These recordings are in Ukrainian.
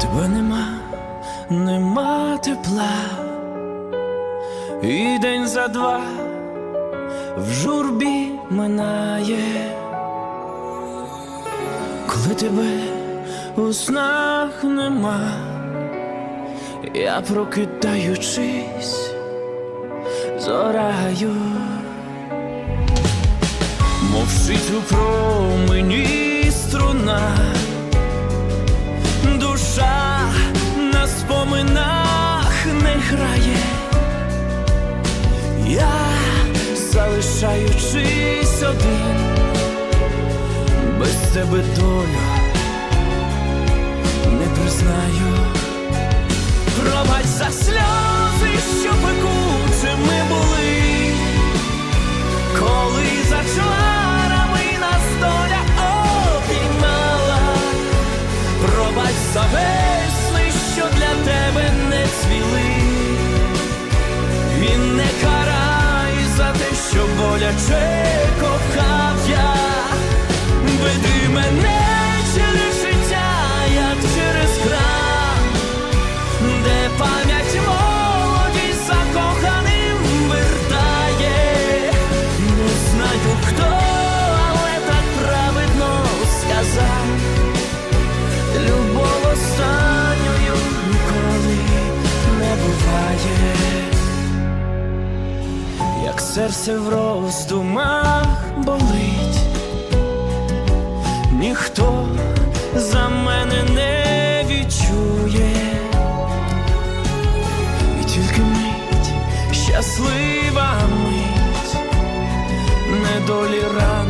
тебе нема, нема тепла, і день за два в журбі минає, коли тебе у снах нема, я прокидаючись, зораю, мовчить у промені струна грає, я залишаючись один, без тебе долю не признаю. Пробач за сльози, що пекучими були, коли за чарами нас доля обіймала. Пробач за весни, що для тебе не цвіли, 谁 серце в роздумах болить, ніхто за мене не відчує, і тільки мить, щаслива мить, недолі рано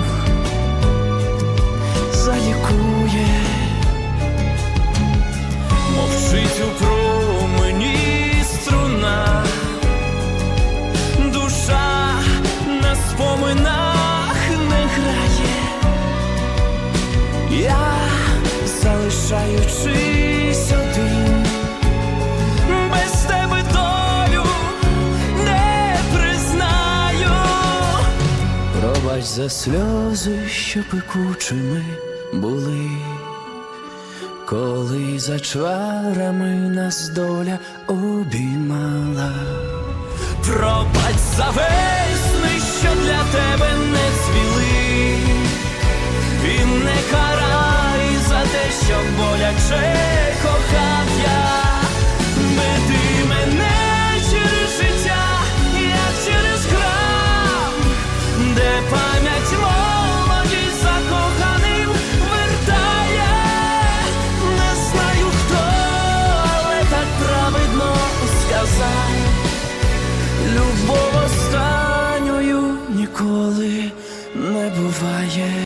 залишаючись один, без тебе долю не признаю. Пробач за сльози, що пекучими були. Коли за чварами нас доля обіймала, пробач за весни, ніколи не буває.